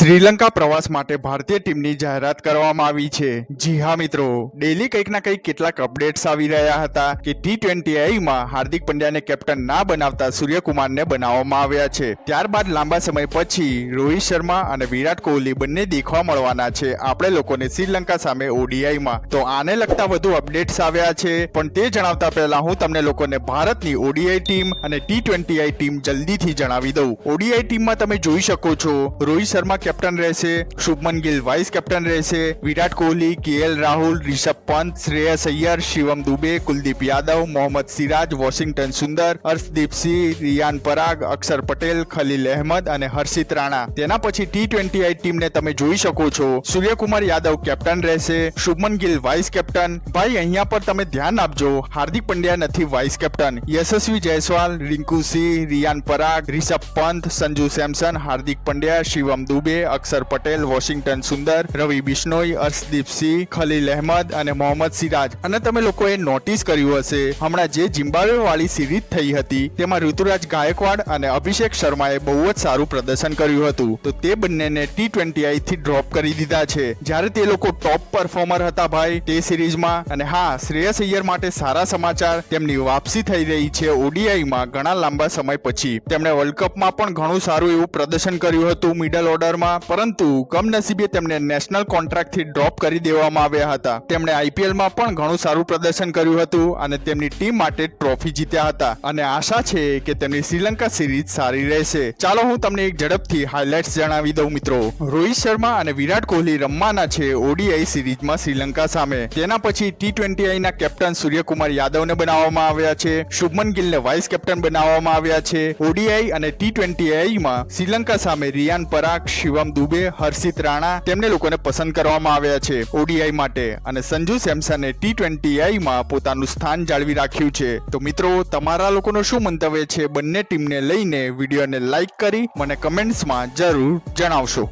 શ્રીલંકા પ્રવાસ માટે ભારતીય ટીમની જાહેરાત કરવામાં આવી છે. જી હા, મિત્રો. ડેલી કંઈક ના કંઈક કેટલાક અપડેટ્સ આવી રહ્યા હતા કે ટી ટ્વેન્ટી આઈમાં હાર્દિક પંડ્યાને કેપ્ટન ના બનાવતા સૂર્યકુમારને બનાવવામાં આવ્યા છે. ત્યારબાદ લાંબા સમય પછી રોહિત શર્મા અને વિરાટ કોહલી બંને દેખવા મળવાના છે આપણે લોકોને શ્રીલંકા સામે ઓડીઆઈમાં તો આને લગતા વધુ અપડેટ્સ આવ્યા છે, પણ તે જણાવતા પહેલા હું તમને લોકોને ભારતની ઓડીઆઈ ટીમ અને ટી ટ્વેન્ટી આઈ ટીમ જલ્દીથી જણાવી દઉં. ઓડીઆઈ ટીમમાં તમે જોઈ શકો છો, રોહિત શર્મા કેપ્ટન રહેશે, શુભમન ગિલ વાઇસ કેપ્ટન રહેશે, વિરાટ કોહલી, કેએલ રાહુલ, રિષભ પંત, શ્રેયસ અય્યર, શિવમ દુબે, કુલદીપ યાદવ, મોહમ્મદ સિરાજ, વોશિંગ્ટન સુંદર હર્ષદીપ સિંહ, રિયાન પરાગ, અક્ષર પટેલ, ખલીલ અહેમદ અને હર્ષિત રાણા. તેના પછી ટી ટ્વેન્ટી આઈ ટીમને તમે જોઈ શકો છો. સૂર્યકુમાર યાદવ કેપ્ટન રહેશે, શુભમન ગિલ વાઇસ કેપ્ટન ભાઈ, અહીંયા પર તમે ધ્યાન આપજો. હાર્દિક પંડ્યા નથી vice captain Yashasvi Jaiswal, Rinku Singh, Riyan Parag, Rishabh Pant, Sanju Samson, Hardik Pandya, Shivam Dube Axar Patel, Washington Sundar, Ravi Bishnoi, Arshdeep Singh, Khaleel Ahmed અને મોહમ્મદ સિરાજ. અને તમે લોકોએ નોટિસ કર્યું હશે, હમણાં જે જિમ્બાબ્વે વાળી સિરીઝ થઈ હતી, તેમાં ઋતુરાજ ગાયકવાડ અને અભિષેક શર્માએ બહુ જ સારું પ્રદર્શન કર્યું હતું. તો તે બંનેને ટી ટ્વેન્ટી આઈ થી ડ્રોપ કરી દીધા છે. જ્યારે તે લોકો ટોપ પરફોર્મર હતા ભાઈ, તે સિરીઝમાં અને હા, શ્રેયસ અય્યર માટે સારા સમાચાર તેમની વાપસી થઈ રહી છે ઓડીઆઈમાં ઘણા લાંબા સમય પછી. તેમણે વર્લ્ડ કપમાં પણ ઘણું સારું એવું પ્રદર્શન કર્યું હતું મિડલ ઓર્ડરમાં પરંતુ કમનસીબે તેમને નેશનલ કોન્ટ્રાક્ટથી ડ્રોપ કરી દેવામાં આવ્યા હતા. તેમણે આઈપીએલમાં પણ ઘણું સારું પ્રદર્શન કર્યું હતું અને તેમની ટીમ માટે ટ્રોફી જીત્યા હતા. અને આશા છે કે તેમની શ્રીલંકા સિરીઝ સારી રહેશે. ચાલો હું તમને એક ઝડપથી હાઇલાઇટ્સ જણાવી દઉં મિત્રો. રોહિત શર્મા અને વિરાટ કોહલી રમવાના છે ઓડીઆઈ સિરીઝમાં શ્રીલંકા સામે. તેના પછી ટી ટ્વેન્ટી આઈના કેપ્ટન સૂર્યકુમાર યાદવને બનાવવામાં આવ્યા છે. શુભમન ગિલને વાઇસ કેપ્ટન બનાવવામાં આવ્યા છે. ઓડીઆઈ અને ટી ટ્વેન્ટી આઈમાં શ્રીલંકા સામે રિયાન પરાગ શિવમ દુબે, હર્ષિત રાણા તેમને લોકોને પસંદ કરવામાં આવ્યા છે ઓડીઆઈ માટે. અને સંજુ સેમસને ટી ટ્વેન્ટી આઈમાં પોતાનું સ્થાન જાળવી રાખ્યું છે. તો મિત્રો, તમારા લોકોનું શું મંતવ્ય છે? બંને ટીમને લઈને વિડીયોને લાઈક કરી, મને કમેન્ટ્સમાં જરૂર જણાવશો.